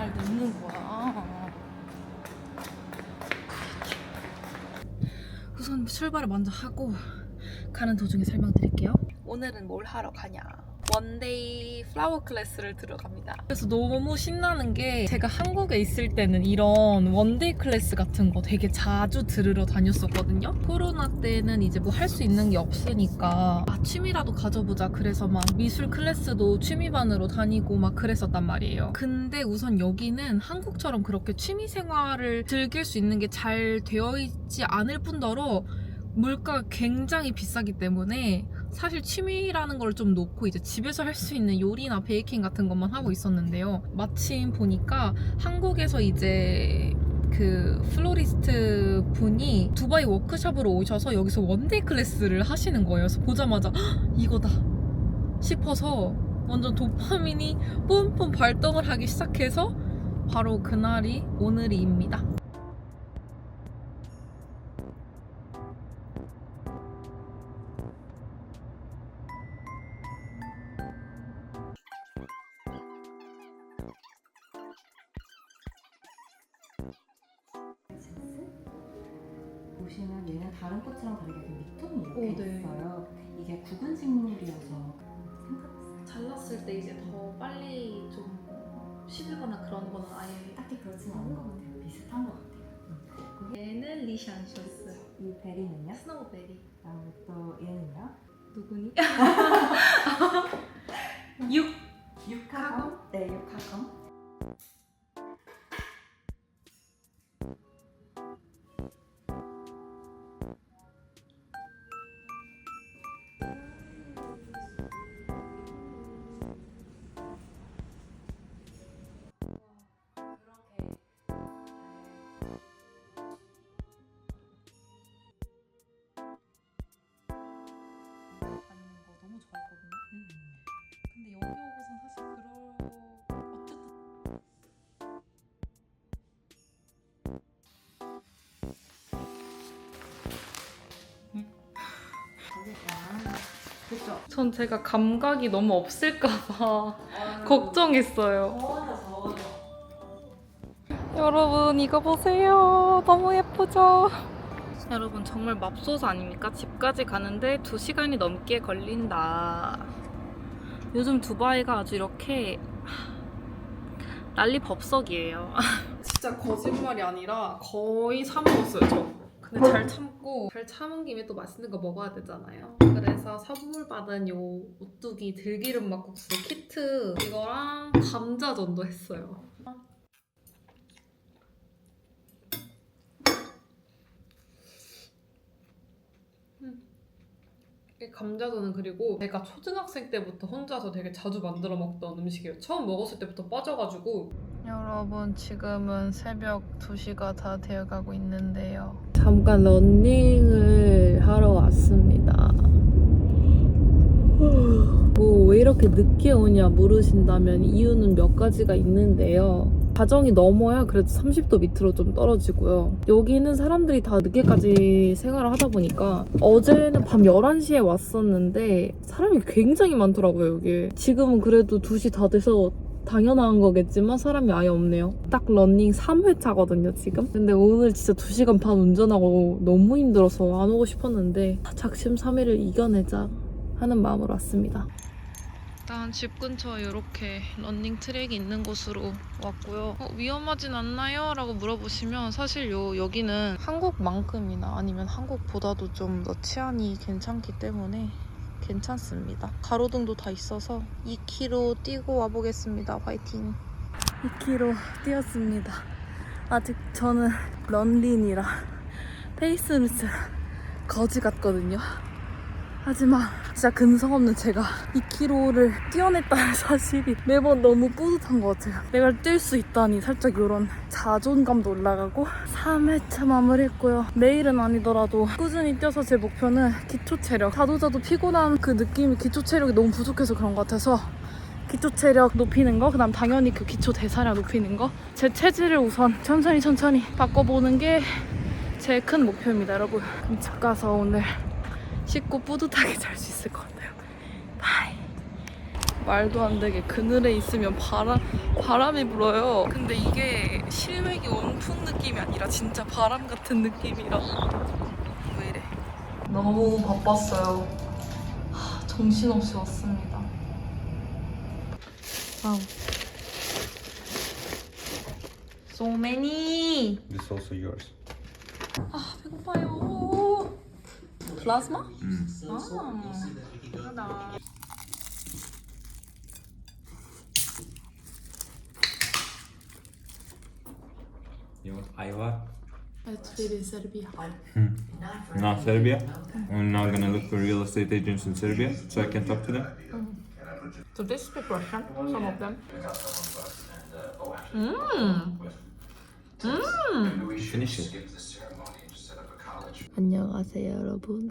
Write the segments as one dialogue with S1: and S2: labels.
S1: 날 늦는 거야. 우선 출발을 먼저 하고 가는 도중에 설명드릴게요. 오늘은 뭘 하러 가냐? 원데이 플라워 클래스를 들어갑니다. 그래서 너무 신나는 게 제가 한국에 있을 때는 이런 원데이 클래스 같은 거 되게 자주 들으러 다녔었거든요. 코로나 때는 이제 뭐 할 수 있는 게 없으니까 아 취미라도 가져보자. 그래서 막 미술 클래스도 취미반으로 다니고 막 그랬었단 말이에요. 근데 우선 여기는 한국처럼 그렇게 취미 생활을 즐길 수 있는 게 잘 되어 있지 않을 뿐더러 물가가 굉장히 비싸기 때문에 사실 취미라는 걸 좀 놓고 이제 집에서 할 수 있는 요리나 베이킹 같은 것만 하고 있었는데요. 마침 보니까 한국에서 이제 그 플로리스트 분이 두바이 워크숍으로 오셔서 여기서 원데이 클래스를 하시는 거예요. 그래서 보자마자 "헉, 이거다 싶어서 완전 도파민이 뿜뿜 발동을 하기 시작해서 바로 그날이 오늘이입니다.
S2: 보시면 얘는 다른 꽃이랑 다르게 좀 밑둥이 이렇게
S1: 오, 네.
S2: 있어요. 이게 구근 식물이어서 생각했어요.
S1: 잘랐을 때 이제 더 빨리 좀 시들거나 그런 거는 아예
S2: 딱히 그렇진 않은 것 같아요. 비슷한 것 같아요.
S1: 얘는 리샨쇼스
S2: 이 베리는요?
S1: 스노우베리
S2: 그다음에 또 얘는요?
S1: 누구니?
S2: 육하검? 네, 육하검.
S1: 근데 여기 오고선 사실 그럴 어쨌든.
S2: 그쵸?
S1: 전 제가 감각이 너무 없을까봐
S2: 걱정했어요.
S1: 여러분 이거 보세요. 너무 예쁘죠? 여러분 정말 맙소사 아닙니까? 집까지 가는데 2시간이 넘게 걸린다 요즘 두바이가 아주 이렇게 하, 난리 법석이에요. 진짜 거짓말이 아니라 거의 사먹었어요 저. 근데 잘 참고 잘 참은 김에 또 맛있는 거 먹어야 되잖아요. 그래서 선물 받은 요 오뚜기 들기름 막국수 키트 이거랑 감자전도 했어요 이 감자전은 그리고 제가 초등학생 때부터 혼자서 되게 자주 만들어 먹던 음식이에요. 처음 먹었을 때부터 빠져가지고. 여러분 지금은 새벽 2시가 다 되어가고 있는데요. 잠깐 런닝을 하러 왔습니다. 뭐 왜 이렇게 늦게 오냐 물으신다면 이유는 몇 가지가 있는데요. 가정이 넘어야 그래도 30도 밑으로 좀 떨어지고요. 여기는 사람들이 다 늦게까지 생활을 하다 보니까 어제는 밤 11시에 왔었는데 사람이 굉장히 많더라고요, 여기. 지금은 그래도 2시 다 돼서 당연한 거겠지만 사람이 아예 없네요. 딱 런닝 3회차거든요, 지금. 근데 오늘 진짜 2시간 반 운전하고 너무 힘들어서 안 오고 싶었는데 작심 3일을 이겨내자 하는 마음으로 왔습니다. 일단 집 근처에 이렇게 런닝 트랙이 있는 곳으로 왔고요. 어, 위험하진 않나요? 라고 물어보시면 사실 요, 여기는 한국만큼이나 아니면 한국보다도 좀 더 치안이 괜찮기 때문에 괜찮습니다. 가로등도 다 있어서 2km 뛰고 와보겠습니다. 화이팅! 2km 뛰었습니다. 아직 저는 런린이라 페이스는 진짜 거지 같거든요. 하지만 진짜 근성 없는 제가 2km를 뛰어냈다는 사실이 매번 너무 뿌듯한 것 같아요. 내가 뛸 수 있다니 살짝 이런 자존감도 올라가고 3회차 마무리했고요. 내일은 아니더라도 꾸준히 뛰어서 제 목표는 기초 체력. 자도 자도 피곤한 그 느낌이 기초 체력이 너무 부족해서 그런 것 같아서 기초 체력 높이는 거, 그 다음 당연히 그 기초 대사량 높이는 거. 제 체질을 우선 천천히 천천히 바꿔보는 게 제 큰 목표입니다, 여러분. 그럼 집 가서 오늘 씻고 뿌듯하게 잘 수 있을 것 같아요. 바이. 말도 안 되게 그늘에 있으면 바람, 바람이 불어요. 근데 이게 실외기 온풍 느낌이 아니라 진짜 바람 같은 느낌이라. 왜 이래? 너무 바빴어요. 하, 정신없이 왔습니다. 와우. So many.
S3: This is also yours.
S1: 아 배고파요. 플라즈마? 아, 하다.
S3: You want Iva?
S1: Let's live in Serbia.
S3: Now Serbia. I'm now gonna look for real estate agents in Serbia so I can talk to them.
S1: So they speak Russian, some of them. Mmm. Mmm.
S3: Finish it.
S1: 안녕하세요 여러분.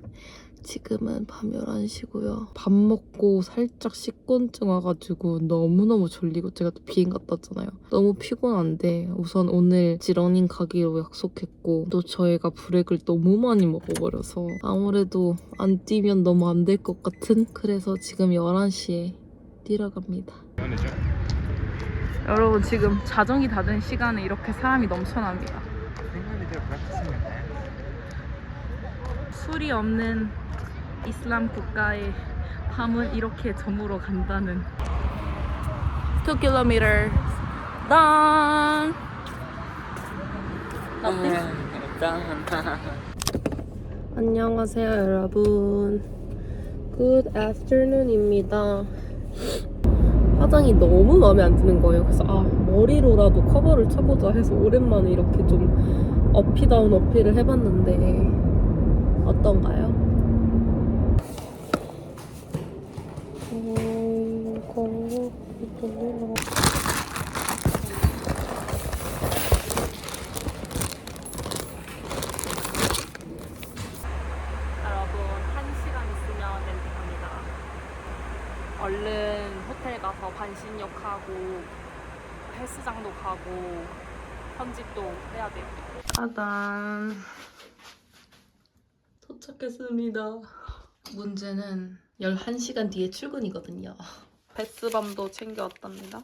S1: 지금은 밤 11시고요. 밥 먹고 살짝 식곤증 와가지고 너무너무 졸리고 제가 또 비행 갔다 왔잖아요. 너무 피곤한데 우선 오늘 지러닝 가기로 약속했고 또 저희가 브렉을 너무 많이 먹어버려서 아무래도 안 뛰면 너무 안 될 것 같은 그래서 지금 11시에 뛰러 갑니다. 여러분 지금 자정이 다된 시간에 이렇게 사람이 넘쳐납니다 술이 없는 이슬람 국가에 밤은 이렇게 저물어 간다는. 2km done 안녕하세요 여러분. Good afternoon입니다. 화장이 너무 마음에 안 드는 거예요. 그래서 아 머리로라도 커버를 쳐보자 해서 오랜만에 이렇게 좀 어피다운 어필을 해봤는데 어떤가요? 여러분 한 시간 있으면 렌트 갑니다. 얼른 호텔 가서 반신욕하고 헬스장도 가고 편집도 해야 돼요. 짜잔. 도착했습니다. 문제는 11시간 뒤에 출근이거든요. 베스밤도 챙겨왔답니다.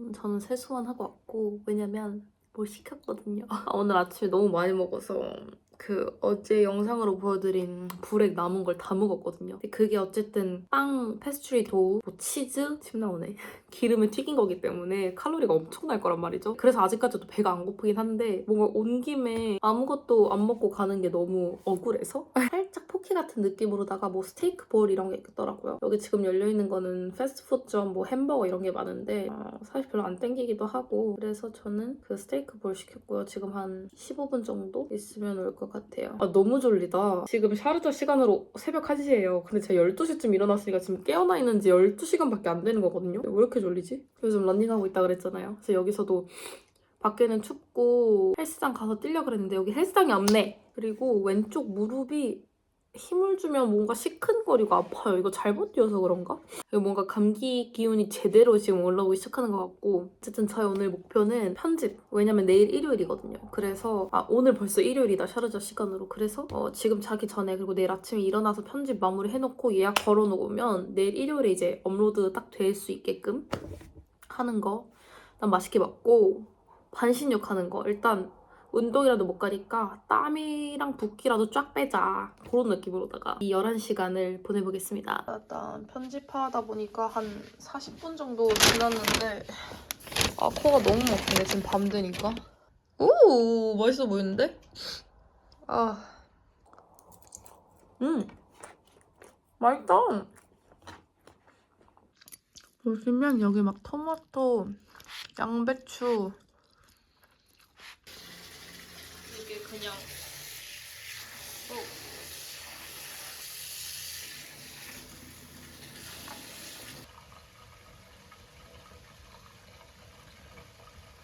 S1: 음, 저는 세수만 하고 왔고 왜냐면 뭘 시켰거든요. 아, 오늘 아침에 너무 많이 먹어서 그 어제 영상으로 보여드린 불액 남은 걸 다 먹었거든요. 근데 그게 어쨌든 빵, 페스츄리 도우, 뭐 치즈 침 나오네. 기름에 튀긴 거기 때문에 칼로리가 엄청날 거란 말이죠. 그래서 아직까지도 배가 안 고프긴 한데 뭔가 온 김에 아무것도 안 먹고 가는 게 너무 억울해서 살짝 포케 같은 느낌으로다가 뭐 스테이크 볼 이런 게 있더라고요. 여기 지금 열려 있는 거는 패스트푸드점 뭐 햄버거 이런 게 많은데 어, 사실 별로 안 땡기기도 하고 그래서 저는 그 스테이크 볼 시켰고요. 지금 한 15분 정도 있으면 올것 같아요. 아 너무 졸리다. 지금 샤르자 시간으로 새벽 1시예요. 근데 제가 12시쯤 일어났으니까 지금 깨어나 있는 지 12시간밖에 안 되는 거거든요. 왜 이렇게 졸리지? 요즘 런닝하고 있다 그랬잖아요. 그래서 여기서도 밖에는 춥고 헬스장 가서 뛰려 그랬는데 여기 헬스장이 없네. 그리고 왼쪽 무릎이 힘을 주면 뭔가 시큰거리고 아파요. 이거 잘못 뛰어서 그런가? 뭔가 감기 기운이 제대로 지금 올라오기 시작하는 것 같고 어쨌든 저의 오늘 목표는 편집 왜냐면 내일 일요일이거든요. 그래서 아 오늘 벌써 일요일이다 샤르자 시간으로 그래서 어, 지금 자기 전에 그리고 내일 아침에 일어나서 편집 마무리 해놓고 예약 걸어놓으면 내일 일요일에 이제 업로드 딱 될 수 있게끔 하는 거 일단 맛있게 먹고 반신욕 하는 거 일단 운동이라도 못 가니까 땀이랑 붓기라도 쫙 빼자. 그런 느낌으로다가 이 11시간을 보내보겠습니다. 일단 편집하다 보니까 한 40분 정도 지났는데 아 코가 너무 막히네 지금 밤 되니까. 오 맛있어 보이는데? 아. 음, 맛있다. 보시면 여기 막 토마토, 양배추 이게 그냥 어.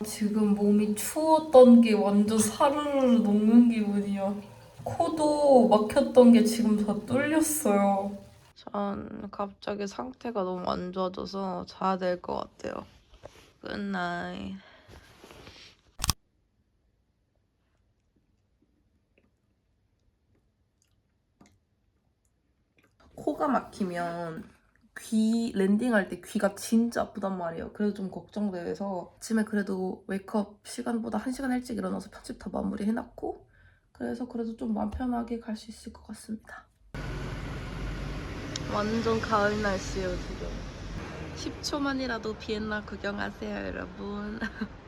S1: 지금 몸이 추웠던 게 완전 사르르 녹는 기분이야. 코도 막혔던 게 지금 다 뚫렸어요. 전 갑자기 상태가 너무 안 좋아져서 자야 될 것 같아요. 굿나잇. 코가 막히면 귀 랜딩할 때 귀가 진짜 아프단 말이에요. 그래서 좀 걱정돼서 아침에 그래도 웨이크업 시간보다 1시간 일찍 일어나서 편집 다 마무리 해놨고 그래서 그래도 좀 마음 편하게 갈 수 있을 것 같습니다. 완전 가을 날씨예요 지금. 10초만이라도 비엔나 구경하세요 여러분.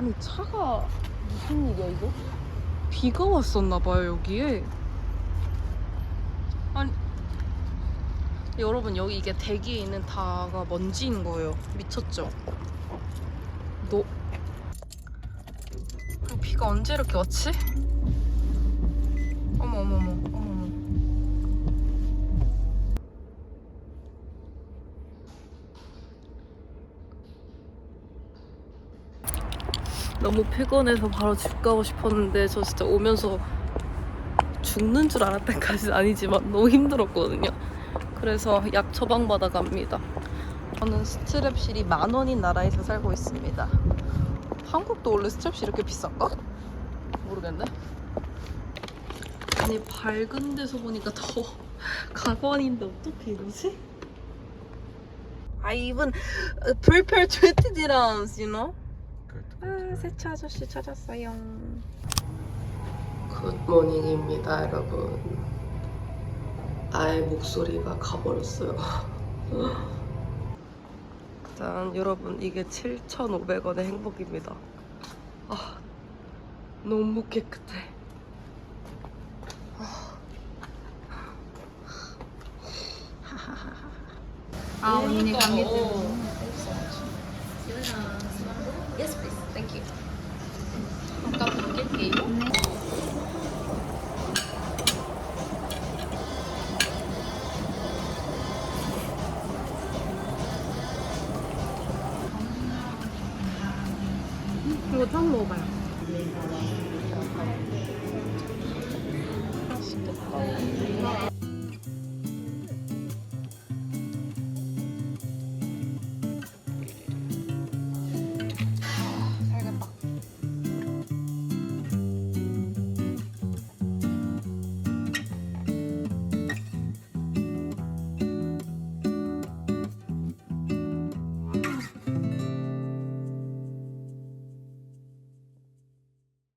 S1: 아니 차가 무슨 일이야 이거? 비가 왔었나 봐요 여기에. 아니 여러분 여기 이게 대기에 있는 다가 먼지인 거예요. 미쳤죠? 너 그리고 비가 언제 이렇게 왔지? 어머 어머 어머 어머 어머. 너무 피곤해서 바로 집 가고 싶었는데 저 진짜 오면서 죽는 줄 알았다까지는 아니지만 너무 힘들었거든요. 그래서 약 처방받아 갑니다. 저는 스트랩실이 만 원인 나라에서 살고 있습니다. 한국도 원래 스트랩실 이렇게 비싼가? 모르겠네. 아니 밝은 데서 보니까 더 가관인데 어떻게 이러지? I even prepare 20 dirhams, you know? 아, 세차 아저씨 찾았어요. 굿모닝입니다, 여러분. 아예 목소리가 가버렸어요. 짠, 여러분, 이게 7,500원의 행복입니다. 아, 너무 깨끗해.
S2: 아 언니 감기
S1: Yes,